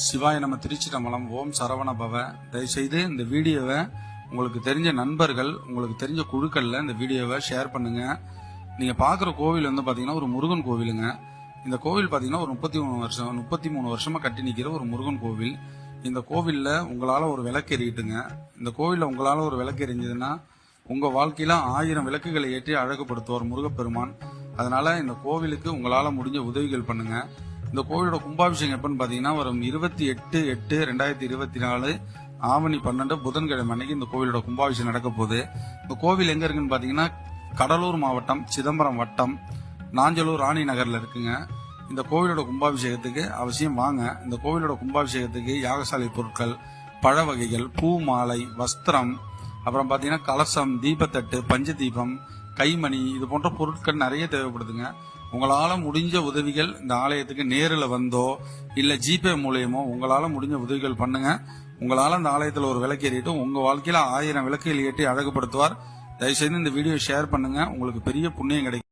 சிவாய நம்ம திருச்சிட்டம்பலம் ஓம் சரவண பவ தயவுசெய்து இந்த வீடியோவை உங்களுக்கு தெரிஞ்ச நண்பர்கள் உங்களுக்கு தெரிஞ்ச குழுக்களில் இந்த வீடியோவை ஷேர் பண்ணுங்க. நீங்கள் பார்க்குற கோவில் வந்து பார்த்தீங்கன்னா ஒரு முருகன் கோவிலுங்க. இந்த கோவில் பார்த்தீங்கன்னா ஒரு முப்பத்தி மூணு வருஷம் முப்பத்தி மூணு வருஷமாக கட்டி நிற்கிற ஒரு முருகன் கோவில். இந்த கோவிலில் உங்களால் ஒரு விளக்கு எறிட்டுங்க இந்த கோவிலில் உங்களால் ஒரு விளக்கு எரிஞ்சதுன்னா உங்கள் வாழ்க்கையில் ஆயிரம் விளக்குகளை ஏற்றி அழகுபடுத்துவார் முருகப்பெருமான். அதனால் இந்த கோவிலுக்கு உங்களால் முடிஞ்ச உதவிகள் பண்ணுங்கள் இந்த கோவிலோட கும்பாபிஷேகம் எப்பன்னு பாத்தீங்கன்னா வரும் இருபத்தி எட்டு எட்டு ரெண்டாயிரத்தி இருபத்தி நாலு ஆவணி பன்னெண்டு புதன்கிழமை அன்னைக்கு இந்த கோவிலோட கும்பாபிஷேகம் நடக்க போகுது. இந்த கோவில் எங்க இருக்குன்னு பாத்தீங்கன்னா கடலூர் மாவட்டம் சிதம்பரம் வட்டம் நாஞ்சலூர் ராணி நகர்ல இருக்குங்க. இந்த கோவிலோட கும்பாபிஷேகத்துக்கு அவசியம் வாங்க. இந்த கோவிலோட கும்பாபிஷேகத்துக்கு யாகசாலை பொருட்கள் பழ வகைகள் பூ மாலை வஸ்திரம் அப்புறம் பாத்தீங்கன்னா கலசம் தீபத்தட்டு பஞ்ச தீபம் கைமணி இது போன்ற பொருட்கள் நிறைய தேவைப்படுதுங்க. உங்களால முடிஞ்ச உதவிகள் இந்த ஆலயத்துக்கு நேரில் வந்தோ இல்ல ஜிபே மூலியமோ உங்களால முடிஞ்ச உதவிகள் பண்ணுங்க. உங்களால இந்த ஆலயத்தில் ஒரு விளக்கு ஏறிட்டு உங்க வாழ்க்கையில ஆயிரம் விளக்குகள் ஏற்றி அழகுபடுத்துவார். தயவுசெய்து இந்த வீடியோ ஷேர் பண்ணுங்க. உங்களுக்கு பெரிய புண்ணியம் கிடைக்கும்.